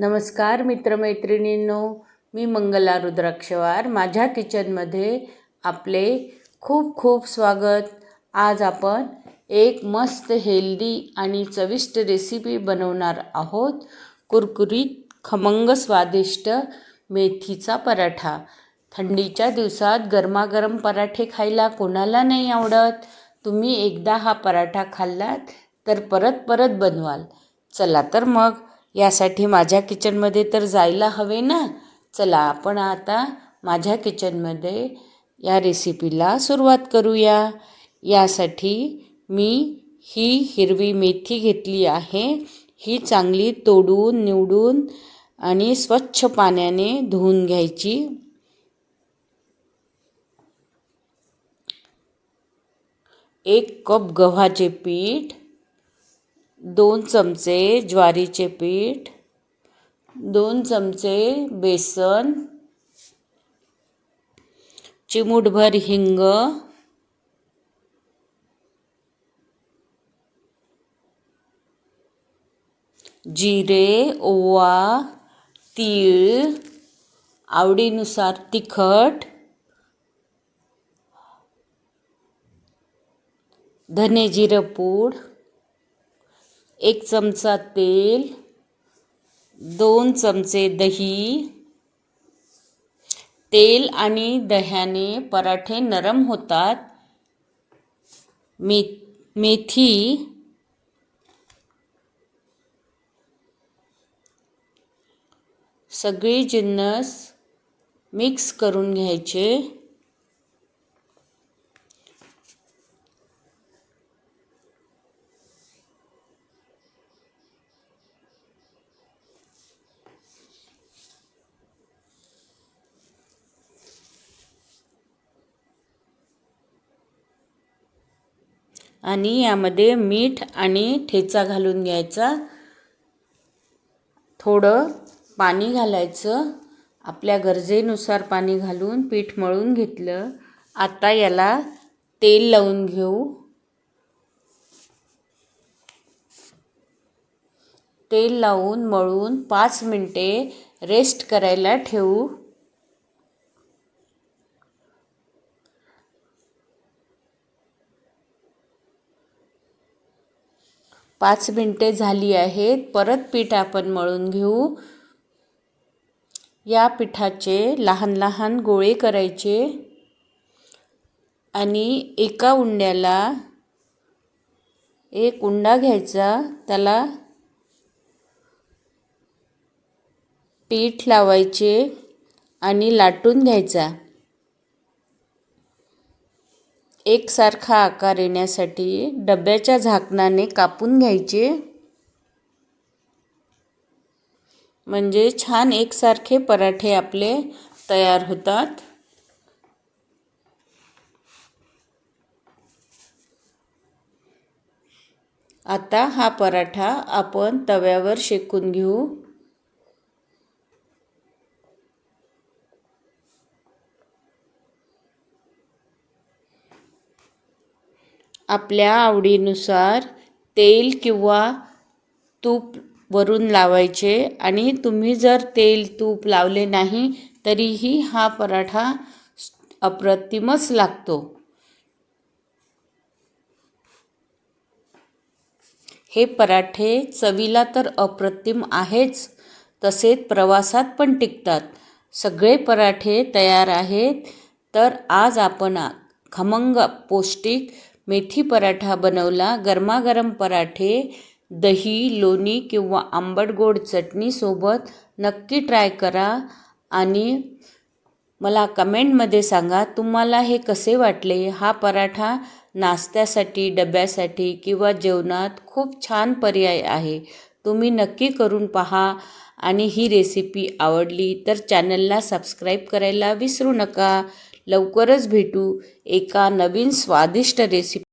नमस्कार मित्रमैत्रिणींनो. मी मंगला रुद्राक्षवार. माझ्या किचनमध्ये आपले खूप खूप स्वागत. आज आपण एक मस्त हेल्दी आणि चविष्ट रेसिपी बनवणार आहोत. कुरकुरीत खमंग स्वादिष्ट मेथीचा पराठा. थंडीच्या दिवसात गरमागरम पराठे खायला कोणाला नाही आवडत? तुम्ही एकदा हा पराठा खाल्लात तर परत परत बनवाल. चला तर मग यासाठी माझ्या किचनमध्ये तर जायला हवे ना. चला आपण आता माझ्या किचनमध्ये या रेसिपीला सुरुवात करूया. यासाठी मी ही हिरवी मेथी घेतली आहे. ही चांगली तोडून निवडून आणि स्वच्छ पाण्याने धुवून घ्यायची. एक कप गव्हाचे पीठ दोन चमचे ज्वारीचे पीठ दोन चमचे बेसन चिमूटभर हिंग जिरे ओवा तीळ आवडीनुसार तिखट धने जिरं पूड एक चमचा तेल दोन चमचे दही तेल आणि दह्याने पराठे नरम होतात. मे मेथी सगळी जिन्नस मिक्स करून घ्यायचे. आणि यामध्ये मीठ आणि ठेचा घालून घ्यायचा. थोडं पाणी घालायचं. आपल्या गरजेनुसार पाणी घालून पीठ मळून घेतलं. आता याला तेल लावून घेऊ. तेल लावून मळून पाच मिनटे रेस्ट करायला ठेवू. पाच मिनटे झाली आहेत. परत पीठ आपण मळून घेऊ. या पिठाचे लहान लहान गोळे करायचे. आणि एका उंड्याला एक उंडा घ्यायचा. त्याला पीठ लावायचे आणि लाटून घ्यायचा. एकसारखा आकार येण्यासाठी डब्याच्या झाकणाने कापून घ्यायचे. म्हणजे छान एकसारखे पराठे आपले तयार होतात. आता हा पराठा आपण तव्यावर शेकून घेऊ. आपल्या आवडीनुसार तेल किंवा तूप वरून लावायचे. आणि तुम्ही जर तेल तूप लावले नाही तरीही हा पराठा अप्रतिमच लागतो. हे पराठे चवीला तर अप्रतिम आहेच तसेच प्रवासात पण टिकतात. सगळे पराठे तयार आहेत. तर आज आपण खमंग पौष्टिक मेथी पराठा बनवला गरमागरम पराठे दही लोणी किंवा आंबट गोड चटणीसोबत नक्की ट्राय करा आणि मला कमेंटमध्ये सांगा तुम्हाला हे कसे वाटले? हा पराठा नाश्त्यासाठी डब्यासाठी किंवा जेवणात खूप छान पर्याय आहे. तुम्ही नक्की करून पहा आणि ही रेसिपी आवडली तर चॅनलला सबस्क्राईब करायला विसरू नका. लवकरच भेटू एका नवीन स्वादिष्ट रेसिपी